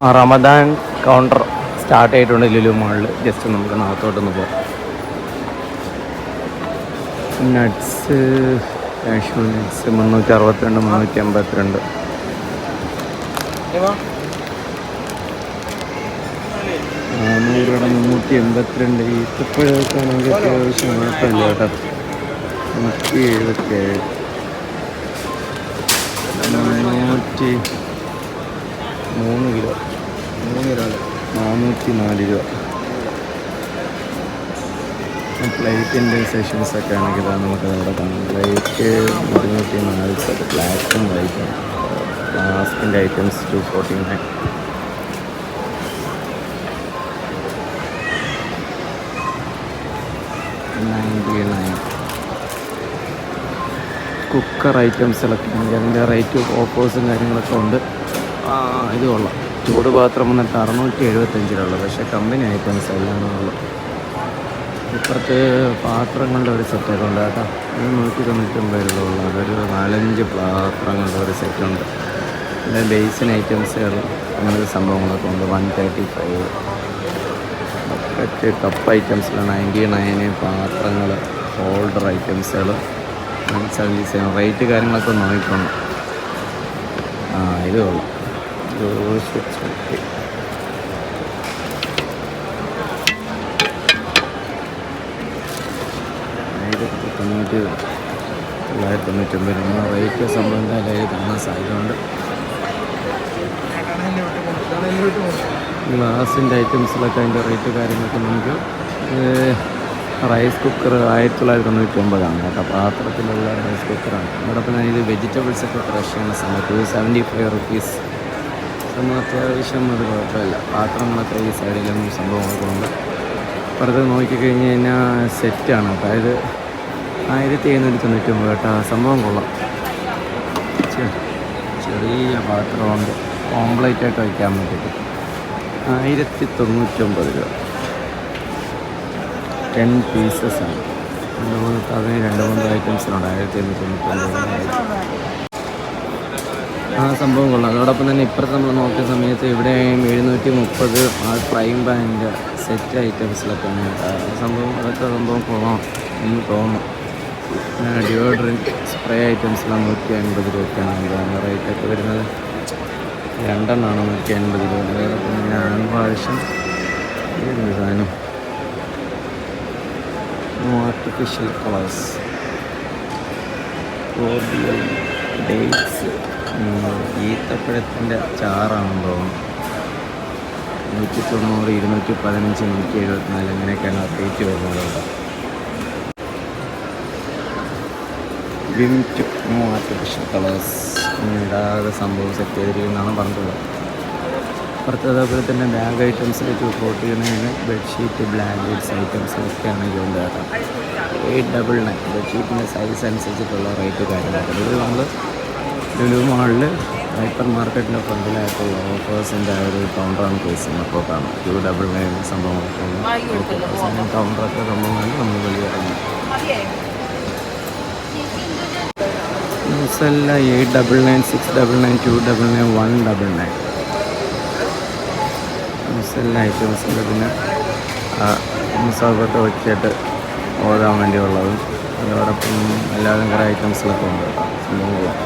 Ramadan counter start ആയിട്ടുണ്ട് ലുലു മാളിൽ just നമുക്ക് നാളത്തോട്ടൊന്ന് പോകാം നട്ട്സ് കാഷ്യൂ നട്ട്സ് മുന്നൂറ്റി അറുപത്തിരണ്ട് മുന്നൂറ്റി എൺപത്തിരണ്ട് നാനൂറ് രൂപ മുന്നൂറ്റി എൺപത്തിരണ്ട് ഈത്തപ്പഴമൊക്കെ ആണെങ്കിൽ അത്യാവശ്യം കുഴപ്പമില്ല കേട്ടോ. നൂറ്റി എഴുപത്തി ഏഴ് നാനൂറ്റി മൂന്ന് കിലോ. മൂന്ന് കിലോ നാനൂറ്റി നാല് രൂപ. പ്ലേറ്റിന്റെ സെഷൻസ് ഒക്കെ ആണെങ്കിൽ ഇതാണ് നമുക്ക് നമ്മുടെ കാണാം. പ്ലേറ്റ് ഇരുന്നൂറ്റി നാൽപ്പത് ബ്ലാക്കും വൈറ്റും ഫ്ലാസ്കിന്റെ items two forty nine ninety nine cooker ഐറ്റംസിലൊക്കെ ആണെങ്കിൽ അതിന്റെ റേറ്റ് ഓഫേഴ്സും കാര്യങ്ങളൊക്കെ ഉണ്ട്. ഇത് കൊള്ളാം. ചൂട് പാത്രം വന്നിട്ട് അറുന്നൂറ്റി എഴുപത്തഞ്ചിലുള്ളത് പക്ഷേ കമ്പനി ഐറ്റംസ് എല്ലാം ഉള്ളു ഇപ്പുറത്ത് പാത്രങ്ങളുടെ ഒരു സെറ്റൊക്കെ ഉണ്ട്. കേട്ടോ ഇത് നൂറ്റി തൊണ്ണൂറ്റൊമ്പത് രൂപ ഉള്ളു. അതൊരു നാലഞ്ച് പാത്രങ്ങളുടെ ഒരു സെറ്റുണ്ട് പിന്നെ ബേസിൻ ഐറ്റംസുകൾ അങ്ങനത്തെ സംഭവങ്ങളൊക്കെ ഉണ്ട്. One thirty five bucket cup ഐറ്റംസിൽ ninety nine പാത്രങ്ങൾ ഹോൾഡർ ഐറ്റംസുകൾ വൺ സെവന്റി സെവൻ റേറ്റ് കാര്യങ്ങളൊക്കെ നോക്കിക്കൊണ്ട് ആ ഇത് കൊള്ളാം. ദോശ ചട്ടി ആയിരത്തി തൊണ്ണൂറ്റി തൊള്ളായിരത്തി തൊണ്ണൂറ്റൊമ്പത് രൂപ റേറ്റ് സംഭവം കാണാൻ സാധ്യതയുണ്ട് ഗ്ലാസിന്റെ ഐറ്റംസിലൊക്കെ അതിന്റെ റേറ്റ് കാര്യങ്ങളൊക്കെ നമുക്ക് റൈസ് കുക്കർ ആയിരത്തി തൊള്ളായിരത്തി തൊണ്ണൂറ്റി ഒമ്പതാണ് കേട്ടോ. പാത്രത്തിലുള്ള റൈസ് കുക്കറാണ് അതോടൊപ്പം തന്നെ ഇത് വെജിറ്റബിൾസ് ഒക്കെ ഫ്രഷ് ചെയ്യുന്ന സമയത്ത് സെവന്റി ഫൈവ് റുപ്പീസ് സംഭവം അത്യാവശ്യം അത് കുഴപ്പമില്ല. പാത്രങ്ങളൊക്കെ ഈ സൈഡിലും സംഭവങ്ങളൊക്കെ ഉണ്ട്. പുറത്ത് നോക്കിക്കഴിഞ്ഞ് കഴിഞ്ഞാൽ സെറ്റാണ് അതായത് ആയിരത്തി എഴുന്നൂറ്റി തൊണ്ണൂറ്റി ഒമ്പത് കേട്ടോ. സംഭവം കൊള്ളാം. ചെറിയ പാത്രമുണ്ട്. കോംപ്ലീറ്റ് ആയിട്ട് വയ്ക്കാൻ വേണ്ടിയിട്ട്. ആയിരത്തി തൊണ്ണൂറ്റൊമ്പത് രൂപ. ടെൻ പീസസ് ആണ്. രണ്ട് മൂന്ന് അതിന് രണ്ട് മൂന്ന് ഐറ്റംസിനുണ്ട് ആയിരത്തി എണ്ണൂറ്റി തൊണ്ണൂറ്റൊമ്പത് ആ സംഭവം കൊള്ളാം. അതോടൊപ്പം തന്നെ ഇപ്പുറത്ത് നമ്മൾ നോക്കിയ സമയത്ത് ഇവിടെ എഴുന്നൂറ്റി മുപ്പത് ആ പ്രൈം ബാൻഡ് സെറ്റ് ഐറ്റംസിലൊക്കെ സംഭവം അതൊക്കെ സംഭവം കൊള്ളാം. എന്ന് പിന്നെ ഡിയോഡ്രന്റ് സ്പ്രേ ഐറ്റംസിലാണ് നൂറ്റി അൻപത് രൂപയ്ക്കാണ്. എന്താണ് റേറ്റൊക്കെ വരുന്നത്. രണ്ടെണ്ണമാണ് നൂറ്റി അൻപത് രൂപ അതോടൊപ്പം തന്നെ ഇതെന്ത് സാധനം? ആർട്ടിഫിഷ്യൽ കളേഴ്സ് ഡേറ്റ്സ് ഈത്തപ്പഴത്തിന്റെ ചാറാണെന്ന് നൂറ്റി തൊണ്ണൂറ് ഇരുന്നൂറ്റി പതിനഞ്ച് നൂറ്റി എഴുപത്തിനാല് അങ്ങനെയൊക്കെയാണ് റേറ്റ് വരുന്നത് നോ ആർട്ടിഫിഷ്യൽ കളേഴ്സ് ഇടാതെ സംഭവം സെറ്റ് ചെയ്തിരിക്കുന്നതാണ് പറഞ്ഞിട്ടുള്ളത് പുറത്ത് അതേപോലെ തന്നെ ബാഗ് ഐറ്റംസിലേക്ക് റിപ്പോർട്ട് ചെയ്യുന്നതിന് ബെഡ്ഷീറ്റ് ബ്ലാങ്കറ്റ്സ് ഐറ്റംസ് ഒക്കെയാണ് ഇതുകൊണ്ട് കേട്ടോ എയ്റ്റ് ഡബിൾ നയൻ ബെഡ്ഷീറ്റിന്റെ സൈസ് അനുസരിച്ചിട്ടുള്ള റേറ്റ് കാര്യങ്ങളൊക്കെ ഇത് നമ്മൾ ലുലു മാളിൽ ഹൈപ്പർ മാർക്കറ്റിന്റെ ഫ്രണ്ടിലായിട്ടുള്ള ഓഫേഴ്സിന്റെ ആ ഒരു കൗണ്ടറാണ് കേസ് അപ്പോൾ കാണാം. ടു ഡബിൾ നയൻ സംഭവങ്ങളൊക്കെ കൗണ്ടറൊക്കെ സംഭവമാണ് നമ്മൾ വെളിയിൽ ഇറങ്ങി. ന്യൂസെല്ല eight double nine six double nine two double nine one double nine ന്യൂസല്ല ഐറ്റംസിന്റെ പിന്നെ മുസാഫൊക്കെ വെച്ചിട്ട് ഓടാൻ വേണ്ടിയുള്ളതും അതോടൊപ്പം എല്ലാവരും കുറേ ഐറ്റംസിലൊക്കെ ഉണ്ട്. കേട്ടോ സംഭവം കൊള്ളാം